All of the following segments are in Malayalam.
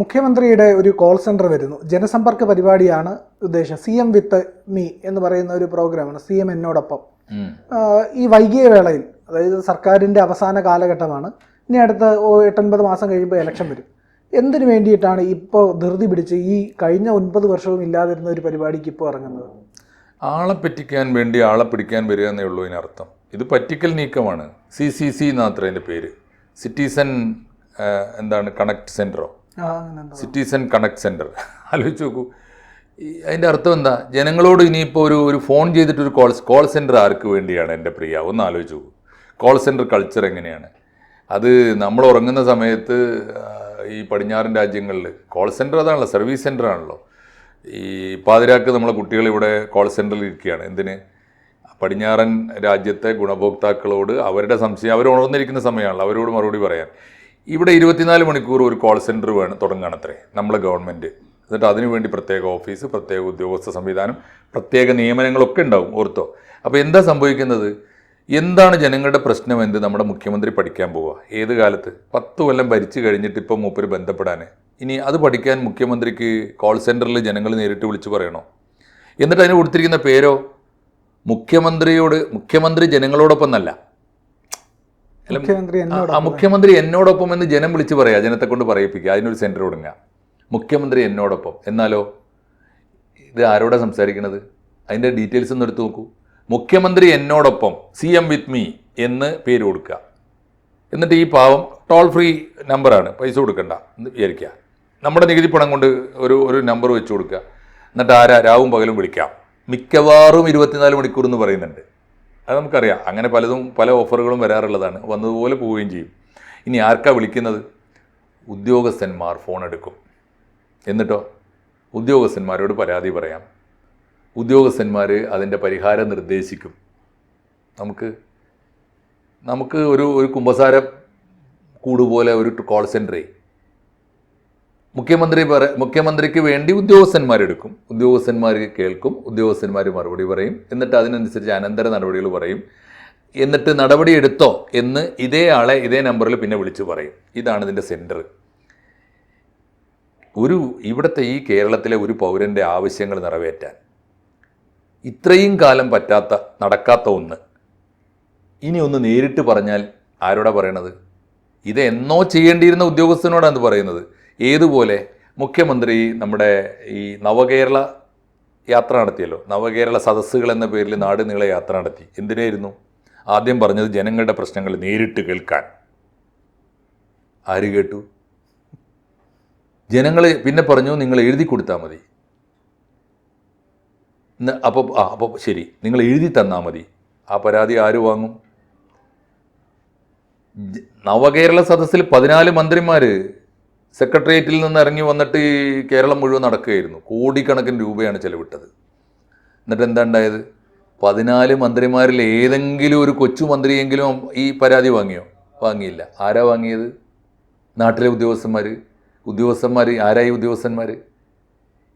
മുഖ്യമന്ത്രിയുടെ ഒരു കോൾ സെന്റർ വരുന്നു. ജനസമ്പർക്ക പരിപാടിയാണ് ഉദ്ദേശം. സി എം വിത്ത് മീ എന്ന് പറയുന്ന ഒരു പ്രോഗ്രാമാണ് സി എം എന്നോടൊപ്പം. ഈ വൈകിയ വേളയിൽ അതായത് സർക്കാരിന്റെ അവസാന കാലഘട്ടമാണ്. ഇനി അടുത്ത എട്ടൊൻപത് മാസം കഴിയുമ്പോൾ ഇലക്ഷൻ വരും. എന്തിനു വേണ്ടിയിട്ടാണ് ഇപ്പോൾ ധൃതി പിടിച്ച് ഈ കഴിഞ്ഞ ഒൻപത് വർഷവും ഇല്ലാതിരുന്ന ഒരു പരിപാടിക്ക് ഇപ്പോൾ ഇറങ്ങുന്നത്? ആളെ പറ്റിക്കാൻ വേണ്ടി ആളെ പിടിക്കാൻ വരിക എന്നേ ഉള്ളൂ ഇതിനർത്ഥം. ഇത് പറ്റിക്കൽ നീക്കമാണ്. സി സി സി എന്നാത്ര അതിന്റെ പേര്. സിറ്റിസൺ എന്താണ് കണക്ട് സെന്ററോ. സിറ്റിസൺ കണക്ട് സെന്റർ ആലോചിച്ച് നോക്കൂ. അതിന്റെ അർത്ഥം എന്താ? ജനങ്ങളോട് ഇനിയിപ്പോൾ ഒരു ഒരു ഫോൺ ചെയ്തിട്ട് ഒരു കോൾ കോൾ സെന്റർ ആർക്ക് വേണ്ടിയാണ് എന്റെ പ്രിയ? ഒന്ന് ആലോചിച്ച് നോക്കൂ. കോൾ സെന്റർ കൾച്ചർ എങ്ങനെയാണ്? അത് നമ്മൾ ഉറങ്ങുന്ന സമയത്ത് ഈ പടിഞ്ഞാറൻ രാജ്യങ്ങളിൽ കോൾ സെന്റർ അതാണല്ലോ സർവീസ് സെന്റർ ആണല്ലോ. ഈ പാതിരാക്ക് നമ്മളെ കുട്ടികൾ ഇവിടെ കോൾ സെന്ററിൽ ഇരിക്കുകയാണ്. എന്തിന്? പടിഞ്ഞാറൻ രാജ്യത്തെ ഗുണഭോക്താക്കളോട് അവരുടെ സംശയം അവർ ഉണർന്നിരിക്കുന്ന സമയമാണല്ലോ അവരോട് മറുപടി പറയാൻ. ഇവിടെ ഇരുപത്തിനാല് മണിക്കൂർ ഒരു കോൾ സെന്റർ വേണം തുടങ്ങുകയാണത്രേ നമ്മളെ ഗവൺമെന്റ് എന്നിട്ട് അതിനുവേണ്ടി പ്രത്യേക ഓഫീസ് പ്രത്യേക ഉദ്യോഗസ്ഥ സംവിധാനം പ്രത്യേക നിയമനങ്ങളൊക്കെ ഉണ്ടാവും ഓർത്തോ. അപ്പോൾ എന്താ സംഭവിക്കുന്നത്? എന്താണ് ജനങ്ങളുടെ പ്രശ്നം എന്ത് നമ്മുടെ മുഖ്യമന്ത്രി പഠിക്കാൻ പോവുക ഏത് കാലത്ത്? പത്ത് കൊല്ലം ഭരിച്ചു കഴിഞ്ഞിട്ട് ഇപ്പം മൂപ്പര് ബന്ധപ്പെടാൻ ഇനി അത് പഠിക്കാൻ മുഖ്യമന്ത്രിക്ക് കോൾ സെന്ററിൽ ജനങ്ങൾ നേരിട്ട് വിളിച്ചു പറയണോ? എന്നിട്ട് അതിന് കൊടുത്തിരിക്കുന്ന പേരോ? മുഖ്യമന്ത്രിയോട് മുഖ്യമന്ത്രി ജനങ്ങളോടൊപ്പം അല്ല, മുഖ്യമന്ത്രി ആ, ആ മുഖ്യമന്ത്രി എന്നോടൊപ്പം എന്ന് ജനം വിളിച്ച് പറയാ ജനത്തെ കൊണ്ട് പറയിപ്പിക്കുക അതിനൊരു സെന്റർ തുടങ്ങുക മുഖ്യമന്ത്രി എന്നോടൊപ്പം. എന്നാലോ? ഇത് ആരോടാ സംസാരിക്കുന്നത് അതിന്റെ ഡീറ്റെയിൽസ് ഒന്ന് എടുത്തു നോക്കൂ. മുഖ്യമന്ത്രി എന്നോടൊപ്പം സി എം വിത്ത് മീ എന്ന് പേര് കൊടുക്കുക. എന്നിട്ട് ഈ പാവം ടോൾ ഫ്രീ നമ്പറാണ് പൈസ കൊടുക്കണ്ട. എന്ന് വിചാരിക്കുക. നമ്മുടെ നികുതി പണം കൊണ്ട് ഒരു ഒരു നമ്പർ വെച്ച് കൊടുക്കുക. എന്നിട്ട് ആരാ? രാവും പകലും വിളിക്കാം. മിക്കവാറും ഇരുപത്തിനാല് മണിക്കൂർ എന്ന് പറയുന്നുണ്ട്. അത് നമുക്കറിയാം. അങ്ങനെ പലതും പല ഓഫറുകളും വരാറുള്ളതാണ്. വന്നതുപോലെ പോവുകയും ചെയ്യും. ഇനി ആർക്കാ വിളിക്കുന്നത്? ഉദ്യോഗസ്ഥന്മാർ ഫോൺ എടുക്കും. എന്നിട്ടോ? ഉദ്യോഗസ്ഥന്മാരോട് പരാതി പറയാം. ഉദ്യോഗസ്ഥന്മാർ അതിന്റെ പരിഹാരം നിർദ്ദേശിക്കും. നമുക്ക് നമുക്ക് ഒരു ഒരു കുമ്പസാര കൂടുപോലെ ഒരു കോൾ സെന്ററേ മുഖ്യമന്ത്രി പറ മുഖ്യമന്ത്രിക്ക് വേണ്ടി ഉദ്യോഗസ്ഥന്മാരെടുക്കും ഉദ്യോഗസ്ഥന്മാർ കേൾക്കും ഉദ്യോഗസ്ഥന്മാർ മറുപടി പറയും എന്നിട്ട് അതിനനുസരിച്ച് അനന്തര നടപടികൾ പറയും. എന്നിട്ട് നടപടി എടുത്തോ എന്ന് ഇതേ ആളെ ഇതേ നമ്പറിൽ പിന്നെ വിളിച്ചു പറയും. ഇതാണ് ഇതിന്റെ സെന്റർ ഒരു ഇവിടുത്തെ ഈ കേരളത്തിലെ ഒരു പൗരന്റെ ആവശ്യങ്ങൾ നിറവേറ്റാൻ ഇത്രയും കാലം പറ്റാത്ത നടക്കാത്ത ഒന്ന്. ഇനി ഒന്ന് നേരിട്ട് പറഞ്ഞാൽ ആരോടാ പറയണത്? ഇത് എന്നോ ചെയ്യേണ്ടിയിരുന്ന ഉദ്യോഗസ്ഥനോടാണ് പറയുന്നത്? ഏതുപോലെ മുഖ്യമന്ത്രി നമ്മുടെ ഈ നവകേരള യാത്ര നടത്തിയല്ലോ? നവകേരള സദസ്സുകൾ എന്ന പേരിൽ നാട് നീളെ യാത്ര നടത്തി. എന്തിനായിരുന്നു? ആദ്യം പറഞ്ഞത് ജനങ്ങളുടെ പ്രശ്നങ്ങൾ നേരിട്ട് കേൾക്കാൻ. ആര് കേട്ടു? ജനങ്ങൾ പിന്നെ പറഞ്ഞു നിങ്ങൾ എഴുതി കൊടുത്താൽ മതി. അപ്പോൾ ആ അപ്പോൾ ശരി. നിങ്ങൾ എഴുതി തന്നാൽ മതി. ആ പരാതി ആര് വാങ്ങും? നവകേരള സദസ്സിൽ പതിനാല് മന്ത്രിമാർ സെക്രട്ടേറിയറ്റിൽ നിന്ന് ഇറങ്ങി വന്നിട്ട് ഈ കേരളം മുഴുവൻ നടക്കുകയായിരുന്നു. കോടിക്കണക്കിന് രൂപയാണ് ചെലവിട്ടത്. എന്നിട്ട് എന്താ ഉണ്ടായത്? പതിനാല് മന്ത്രിമാരിൽ ഏതെങ്കിലും ഒരു കൊച്ചു മന്ത്രിയെങ്കിലും ഈ പരാതി വാങ്ങിയോ? വാങ്ങിയില്ല. ആരാ വാങ്ങിയത്? നാട്ടിലെ ഉദ്യോഗസ്ഥന്മാർ ഉദ്യോഗസ്ഥന്മാർ ആരായി ഉദ്യോഗസ്ഥന്മാർ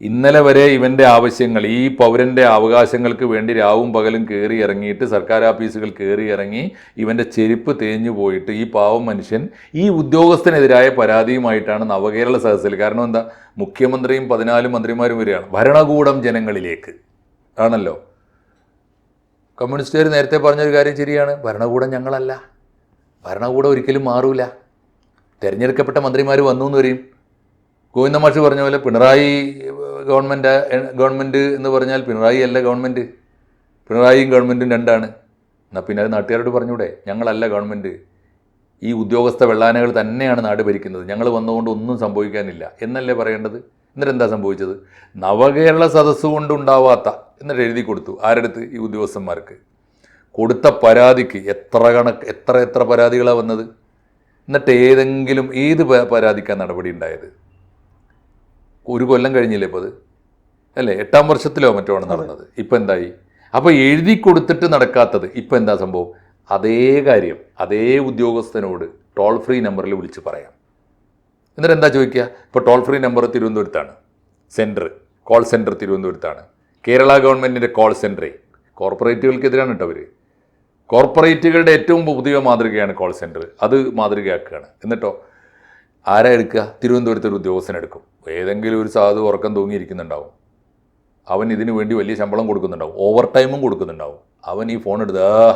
ഇന്നലെ വരെ ഇവന്റെ ആവശ്യങ്ങൾ ഈ പൗരന്റെ അവകാശങ്ങൾക്ക് വേണ്ടി രാവും പകലും കയറി ഇറങ്ങിയിട്ട് സർക്കാർ ഓഫീസുകൾ കയറി ഇറങ്ങി ഇവന്റെ ചെരുപ്പ് തേഞ്ഞു പോയിട്ട് ഈ പാവം മനുഷ്യൻ ഈ ഉദ്യോഗസ്ഥനെതിരായ പരാതിയുമായിട്ടാണ് നവകേരള സദസ്സിൽ. കാരണം എന്താ? മുഖ്യമന്ത്രിയും പതിനാല് മന്ത്രിമാരും വരികയാണ്. ഭരണകൂടം ജനങ്ങളിലേക്ക്. ആണല്ലോ? കമ്മ്യൂണിസ്റ്റുകാർ നേരത്തെ പറഞ്ഞൊരു കാര്യം ശരിയാണ്. ഭരണകൂടം ഞങ്ങളല്ല. ഭരണകൂടം ഒരിക്കലും മാറൂല. തിരഞ്ഞെടുക്കപ്പെട്ട മന്ത്രിമാർ വന്നു എന്ന് വരും ഗോവിന്ദ മാഷ് പറഞ്ഞ പോലെ പിണറായി ഗവൺമെന്റ് ഗവൺമെന്റ് എന്ന് പറഞ്ഞാൽ പിണറായി അല്ല ഗവൺമെന്റ് പിണറായിയും ഗവൺമെന്റും രണ്ടാണ്. എന്നാൽ പിന്നെ അത് നാട്ടുകാരോട് പറഞ്ഞൂടെ ഞങ്ങളല്ല ഗവൺമെന്റ് ഈ ഉദ്യോഗസ്ഥ വെള്ളാനകൾ തന്നെയാണ് നാട് ഭരിക്കുന്നത്. ഞങ്ങൾ വന്നുകൊണ്ട് ഒന്നും സംഭവിക്കാനില്ല. എന്നല്ലേ പറയേണ്ടത്? എന്നിട്ട് എന്താ സംഭവിച്ചത്? നവകേരള സദസ്സ് കൊണ്ടുണ്ടാവാത്ത എന്നിട്ട് എഴുതി കൊടുത്തു ആരെടുത്ത്? ഈ ഉദ്യോഗസ്ഥന്മാർക്ക്. കൊടുത്ത പരാതിക്ക് എത്ര കണക്ക് എത്ര എത്ര പരാതികളാണ് വന്നത്? എന്നിട്ട് ഏതെങ്കിലും ഏത് പരാതിക്കാണ് നടപടി ഉണ്ടായത്? ഒരു കൊല്ലം കഴിഞ്ഞില്ലേ ഇപ്പോൾ അത്? അല്ലേ? എട്ടാം വർഷത്തിലോ മറ്റോ ആണ് നടന്നത്. ഇപ്പം എന്തായി? അപ്പോൾ എഴുതി കൊടുത്തിട്ട് നടക്കാത്തത് ഇപ്പം എന്താ സംഭവം? അതേ കാര്യം അതേ ഉദ്യോഗസ്ഥനോട് ടോൾ ഫ്രീ നമ്പറിൽ വിളിച്ച് പറയാം. എന്നിട്ട് എന്താ ചോദിക്കുക? ഇപ്പോൾ ടോൾ ഫ്രീ നമ്പർ തിരുവനന്തപുരത്താണ്. സെന്റർ കോൾ സെന്റർ തിരുവനന്തപുരത്താണ്. കേരള ഗവൺമെന്റിന്റെ കോൾ സെന്ററേ കോർപ്പറേറ്റുകൾക്കെതിരാണ് കേട്ടോ അവർ കോർപ്പറേറ്റുകളുടെ ഏറ്റവും പുതിയ മാതൃകയാണ് കോൾ സെന്റർ അത് മാതൃകയാക്കുകയാണ്. എന്നിട്ടോ? ആരാ എടുക്കുക? തിരുവനന്തപുരത്ത് ഒരു ഉദ്യോഗസ്ഥൻ എടുക്കും. ഏതെങ്കിലും ഒരു സാധു ഉറക്കം തൂങ്ങിയിരിക്കുന്നുണ്ടാവും അവൻ ഇതിനു വേണ്ടി വലിയ ശമ്പളം കൊടുക്കുന്നുണ്ടാവും. ഓവർ ടൈമും കൊടുക്കുന്നുണ്ടാവും. അവൻ ഈ ഫോൺ എടുത്ത്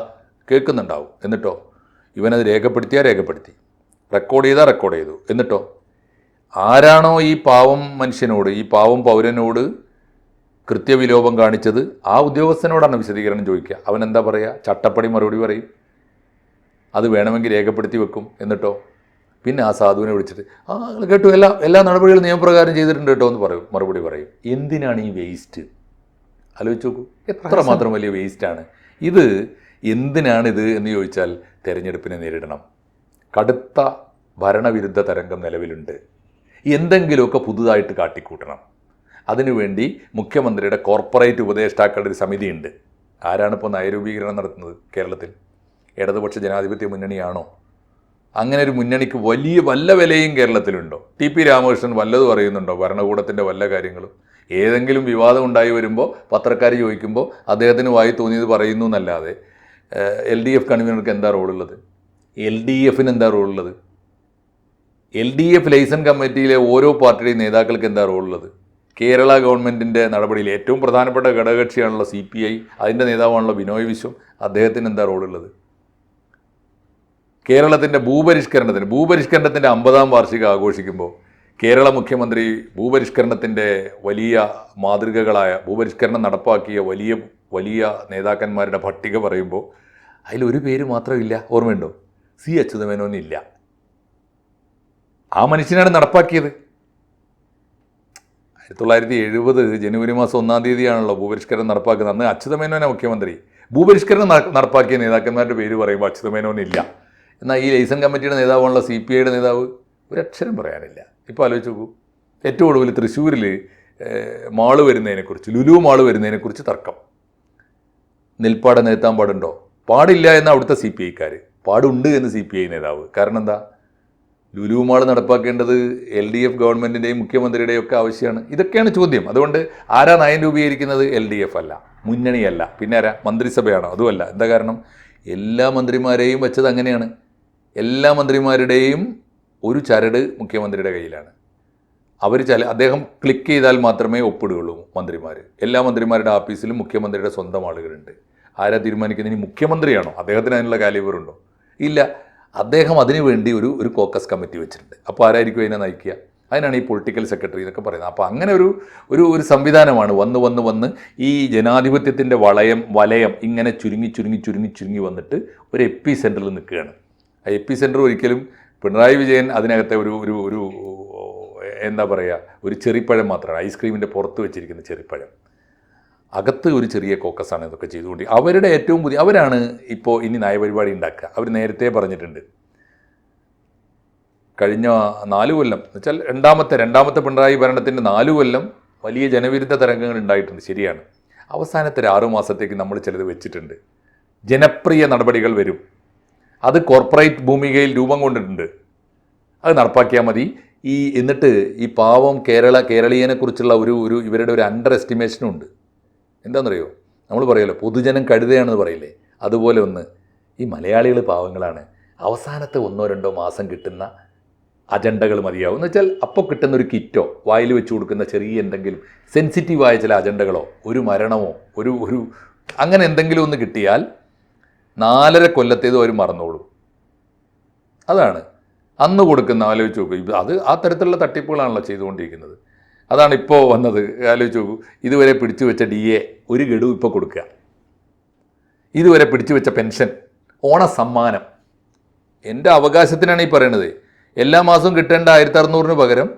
കേൾക്കുന്നുണ്ടാവും. എന്നിട്ടോ? ഇവനത് രേഖപ്പെടുത്തിയാൽ രേഖപ്പെടുത്തി. റെക്കോർഡ് ചെയ്താൽ റെക്കോർഡ് ചെയ്തു. എന്നിട്ടോ? ആരാണോ ഈ പാവം മനുഷ്യനോട് ഈ പാവം പൗരനോട് കൃത്യവിലോപം കാണിച്ചത്? ആ ഉദ്യോഗസ്ഥനോടാണ് വിശദീകരണം ചോദിക്കുക. അവൻ എന്താ പറയുക ചട്ടപ്പടി മറുപടി പറയും. അത് വേണമെങ്കിൽ രേഖപ്പെടുത്തി വെക്കും. എന്നിട്ടോ? പിന്നെ ആ സാധുവിനെ വിളിച്ചിട്ട് ആ കേട്ടു എല്ലാ എല്ലാ നടപടികളും നിയമപ്രകാരം ചെയ്തിട്ടുണ്ട് കേട്ടോ എന്ന് പറയും മറുപടി പറയും. എന്തിനാണ് ഈ വേസ്റ്റ് ആലോചിച്ച് നോക്കൂ എത്ര മാത്രം വലിയ വേസ്റ്റാണ് ഇത് എന്തിനാണിത് എന്ന് ചോദിച്ചാൽ തെരഞ്ഞെടുപ്പിനെ നേരിടണം. കടുത്ത ഭരണവിരുദ്ധ തരംഗം നിലവിലുണ്ട്. എന്തെങ്കിലുമൊക്കെ പുതുതായിട്ട് കാട്ടിക്കൂട്ടണം. അതിനുവേണ്ടി മുഖ്യമന്ത്രിയുടെ കോർപ്പറേറ്റ് ഉപദേഷ്ടാക്കളുടെ ഒരു സമിതിയുണ്ട്. ആരാണിപ്പോൾ നയരൂപീകരണം നടത്തുന്നത് കേരളത്തിൽ? ഇടതുപക്ഷ ജനാധിപത്യ മുന്നണിയാണോ? അങ്ങനെ ഒരു മുന്നണിക്ക് വലിയ വല്ല വിലയും കേരളത്തിലുണ്ടോ? ടി പി രാമകൃഷ്ണൻ വല്ലതും അറിയുന്നുണ്ടോ? ഭരണകൂടത്തിന്റെ വല്ല കാര്യങ്ങളും? ഏതെങ്കിലും വിവാദം ഉണ്ടായി വരുമ്പോൾ പത്രക്കാർ ചോദിക്കുമ്പോൾ അദ്ദേഹത്തിന് വായി തോന്നിയത് പറയുന്നു എന്നല്ലാതെ എൽ ഡി എഫ് കൺവീനർക്ക് എന്താ റോളുള്ളത്? എൽ ഡി എഫിന് എന്താ റോളുള്ളത്? എൽ ഡി എഫ് ലൈസൺ കമ്മിറ്റിയിലെ ഓരോ പാർട്ടിയുടെയും നേതാക്കൾക്ക് എന്താ റോളുള്ളത്? കേരള ഗവൺമെന്റിന്റെ നടപടിയിൽ ഏറ്റവും പ്രധാനപ്പെട്ട ഘടകകക്ഷിയാണുള്ള സി പി ഐ അതിന്റെ നേതാവാണുള്ള ബിനോയ് വിശ്വം. അദ്ദേഹത്തിന് എന്താ റോളുള്ളത്? കേരളത്തിന്റെ ഭൂപരിഷ്കരണത്തിന് ഭൂപരിഷ്കരണത്തിന്റെ അമ്പതാം വാർഷികം ആഘോഷിക്കുമ്പോൾ കേരള മുഖ്യമന്ത്രി ഭൂപരിഷ്കരണത്തിന്റെ വലിയ മാതൃകകളായ ഭൂപരിഷ്കരണം നടപ്പാക്കിയ വലിയ വലിയ നേതാക്കന്മാരുടെ പട്ടിക പറയുമ്പോൾ അതിലൊരു പേര് മാത്രമില്ല ഓർമ്മയുണ്ടോ? സി അച്യുതമേനോനില്ല ആ മനുഷ്യനാണ് നടപ്പാക്കിയത്. ആയിരത്തി തൊള്ളായിരത്തി എഴുപത് ജനുവരി മാസം ഒന്നാം തീയതിയാണല്ലോ ഭൂപരിഷ്കരണം നടപ്പാക്കുന്നത്. അന്ന് അച്യുതമേനോനെ മുഖ്യമന്ത്രി. ഭൂപരിഷ്കരണം നടപ്പാക്കിയ നേതാക്കന്മാരുടെ പേര് പറയുമ്പോൾ അച്യുതമേനോനില്ല എന്നാൽ ഈ ലൈസൺ കമ്മിറ്റിയുടെ നേതാവാണല്ലോ സി പി ഐയുടെ നേതാവ്? ഒരക്ഷരം പറയാനില്ല. ഇപ്പോൾ ആലോചിച്ച് നോക്കൂ. ഏറ്റവും ഒടുവിൽ തൃശ്ശൂരിൽ മാൾ വരുന്നതിനെക്കുറിച്ച് ലുലു മാൾ വരുന്നതിനെക്കുറിച്ച് തർക്കം. നെൽപ്പാടം നിരത്താൻ പാടുണ്ടോ? പാടില്ല എന്ന് അവിടുത്തെ സി പി ഐക്കാർ പാടുണ്ട് എന്ന് സി പി ഐ നേതാവ്. കാരണം എന്താ? ലുലു മാൾ നടപ്പാക്കേണ്ടത് എൽ ഡി എഫ് ഗവൺമെന്റിന്റെയും മുഖ്യമന്ത്രിയുടെയും ഒക്കെ ആവശ്യമാണ്. ഇതൊക്കെയാണ് ചോദ്യം. അതുകൊണ്ട് ആരാ നയം രൂപീകരിക്കുന്നത്? എൽ ഡി എഫ് അല്ല. മുന്നണിയല്ല. പിന്നെ ആരാ? മന്ത്രിസഭയാണോ? അതുമല്ല. എന്താ കാരണം? എല്ലാ മന്ത്രിമാരെയും വെച്ചത് അങ്ങനെയാണ്. എല്ലാ മന്ത്രിമാരുടെയും ഒരു ചരട് മുഖ്യമന്ത്രിയുടെ കയ്യിലാണ്. അവർ ചില അദ്ദേഹം ക്ലിക്ക് ചെയ്താൽ മാത്രമേ ഒപ്പിടുകയുള്ളൂ മന്ത്രിമാർ എല്ലാ മന്ത്രിമാരുടെ ഓഫീസിലും മുഖ്യമന്ത്രിയുടെ സ്വന്തം ആളുകളുണ്ട്. ആരാ തീരുമാനിക്കുന്നത്? ഇനി മുഖ്യമന്ത്രിയാണോ? അദ്ദേഹത്തിന് അതിനുള്ള കാലിബറുണ്ടോ ഇല്ല. അദ്ദേഹം അതിനു വേണ്ടി ഒരു ഒരു കോക്കസ് കമ്മിറ്റി വെച്ചിട്ടുണ്ട്. അപ്പോൾ ആരായിരിക്കും അതിനെ നയിക്കുക? അതിനാണ് ഈ പൊളിറ്റിക്കൽ സെക്രട്ടറി എന്നൊക്കെ പറയുന്നത്. അപ്പോൾ അങ്ങനെ ഒരു ഒരു ഒരു സംവിധാനമാണ് വന്ന് വന്ന് വന്ന് ഈ ജനാധിപത്യത്തിന്റെ വളയം വലയം ഇങ്ങനെ ചുരുങ്ങി ചുരുങ്ങി ചുരുങ്ങി ചുരുങ്ങി വന്നിട്ട് ഒരു എപ്പി സെന്ററിൽ നിൽക്കുകയാണ്. എപ്പി സെന്റർ ഒരിക്കലും പിണറായി വിജയൻ അതിനകത്തെ ഒരു ഒരു ഒരു എന്താ പറയുക ഒരു ചെറിപ്പഴം മാത്രമാണ്. ഐസ്ക്രീമിന്റെ പുറത്ത് വെച്ചിരിക്കുന്ന ചെറിപ്പഴം. അകത്ത് ഒരു ചെറിയ കോക്കസാണ് ഇതൊക്കെ ചെയ്തുകൊണ്ട്. അവരുടെ ഏറ്റവും പുതിയ അവരാണ് ഇപ്പോൾ ഇനി നയപരിപാടി ഉണ്ടാക്കുക. അവർ നേരത്തെ പറഞ്ഞിട്ടുണ്ട്. കഴിഞ്ഞ നാല് കൊല്ലം എന്നുവെച്ചാൽ രണ്ടാമത്തെ രണ്ടാമത്തെ പിണറായി ഭരണത്തിന്റെ നാല് കൊല്ലം വലിയ ജനവിരുദ്ധ തരംഗങ്ങൾ ഉണ്ടായിട്ടുണ്ട്. ശരിയാണ്. അവസാനത്തെ ഒരു ആറു നമ്മൾ ചിലത് വെച്ചിട്ടുണ്ട്. ജനപ്രിയ നടപടികൾ വരും. അത് കോർപ്പറേറ്റ് ഭൂമികയിൽ രൂപം കൊണ്ടിട്ടുണ്ട്. അത് നടപ്പാക്കിയാൽ മതി. ഈ എന്നിട്ട് ഈ പാവം കേരള കേരളീയനെ കുറിച്ചുള്ള ഒരു ഒരു ഇവരുടെ ഒരു അണ്ടർ എസ്റ്റിമേഷനും ഉണ്ട്. എന്താണെന്നറിയോ നമ്മൾ പറയുമല്ലോ പൊതുജനം കഴുതയാണെന്ന് പറയില്ലേ? അതുപോലെ ഒന്ന് ഈ മലയാളികൾ പാവങ്ങളാണ്. അവസാനത്തെ ഒന്നോ രണ്ടോ മാസം കിട്ടുന്ന അജണ്ടകൾ മതിയാവും. എന്ന് വെച്ചാൽ അപ്പോൾ കിട്ടുന്ന ഒരു കിറ്റോ വായിൽ വെച്ച് കൊടുക്കുന്ന ചെറിയ എന്തെങ്കിലും സെൻസിറ്റീവായ ചില അജണ്ടകളോ ഒരു മരണമോ ഒരു ഒരു അങ്ങനെ എന്തെങ്കിലും ഒന്ന് കിട്ടിയാൽ നാലര കൊല്ലത്തേത് അവർ മറന്നോളൂ. അതാണ്. അന്ന് കൊടുക്കുന്ന ആലോചിച്ച് നോക്കൂ. അത് ആ തരത്തിലുള്ള തട്ടിപ്പുകളാണല്ലോ ചെയ്തുകൊണ്ടിരിക്കുന്നത്. അതാണ് ഇപ്പോൾ വന്നത്. ആലോചിച്ച് നോക്കൂ. ഇതുവരെ പിടിച്ചു വെച്ച ഡി എ ഒരു ഗഡു ഇപ്പോൾ കൊടുക്കുക. ഇതുവരെ പിടിച്ചു വെച്ച പെൻഷൻ ഓണസമ്മാനം. എന്റെ അവകാശത്തിനാണ് ഈ പറയണത്. എല്ലാ മാസവും കിട്ടേണ്ട ആയിരത്തി അറുന്നൂറിന് പകരം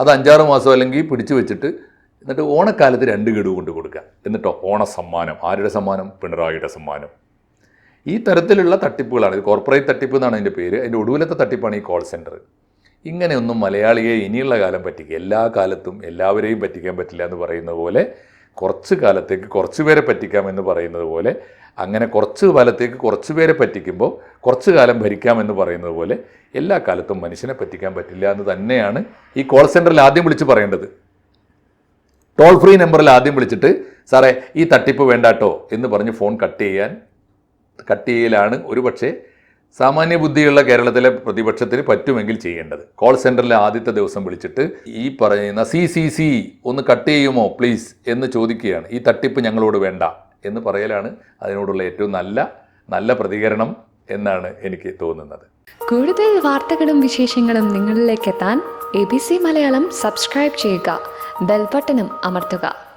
അത് അഞ്ചാറ് മാസം അല്ലെങ്കിൽ പിടിച്ചു വെച്ചിട്ട് എന്നിട്ട് ഓണക്കാലത്ത് രണ്ട് ഗഡു കൊണ്ട് കൊടുക്കുക. എന്നിട്ടോ ഓണ സമ്മാനം ആരുടെ സമ്മാനം? പിണറായിയുടെ സമ്മാനം. ഈ തരത്തിലുള്ള തട്ടിപ്പുകളാണ് ഇത് കോർപ്പറേറ്റ് തട്ടിപ്പ് എന്നാണ് അതിന്റെ പേര് അതിന്റെ ഒടുവിലത്തെ തട്ടിപ്പാണ് ഈ കോൾ സെന്റർ ഇങ്ങനെയൊന്നും മലയാളിയെ ഇനിയുള്ള കാലം പറ്റിക്കുക എല്ലാ കാലത്തും എല്ലാവരെയും പറ്റിക്കാൻ പറ്റില്ല എന്ന് പറയുന്നത് പോലെ കുറച്ച് കാലത്തേക്ക് കുറച്ച് പേരെ പറ്റിക്കാം എന്ന് പറയുന്നത് പോലെ അങ്ങനെ കുറച്ച് കാലത്തേക്ക് കുറച്ച് പേരെ പറ്റിക്കുമ്പോൾ കുറച്ച് കാലം ഭരിക്കാമെന്ന് പറയുന്നത് പോലെ എല്ലാ കാലത്തും മനുഷ്യനെ പറ്റിക്കാൻ പറ്റില്ല എന്ന് തന്നെയാണ് ഈ കോൾ സെന്ററിൽ ആദ്യം വിളിച്ച് പറയേണ്ടത്. ടോൾ ഫ്രീ നമ്പറിൽ ആദ്യം വിളിച്ചിട്ട് സാറേ ഈ തട്ടിപ്പ് വേണ്ടാട്ടോ എന്ന് പറഞ്ഞ് ഫോൺ കട്ട് ചെയ്യാൻ കട്ട് ചെയ്യലാണ് ഒരുപക്ഷെ സാമാന്യ ബുദ്ധിയുള്ള കേരളത്തിലെ പ്രതിപക്ഷത്തിന് പറ്റുമെങ്കിൽ ചെയ്യേണ്ടത്. കോൾ സെന്ററിലെ ആദ്യത്തെ ദിവസം വിളിച്ചിട്ട് ഈ പറയുന്ന സി സി സി ഒന്ന് കട്ട് ചെയ്യുമോ പ്ലീസ് എന്ന് ചോദിക്കുകയാണ്. ഈ തട്ടിപ്പ് ഞങ്ങളോട് വേണ്ട എന്ന് പറയലാണ് അതിനോടുള്ള ഏറ്റവും നല്ല നല്ല പ്രതികരണം എന്നാണ് എനിക്ക് തോന്നുന്നത്. കൂടുതൽ വാർത്തകളും വിശേഷങ്ങളും നിങ്ങളിലേക്ക് എത്താൻ A B C Malayalam subscribe ചെയ്യുക. ബെൽബട്ടനും അമർത്തുക.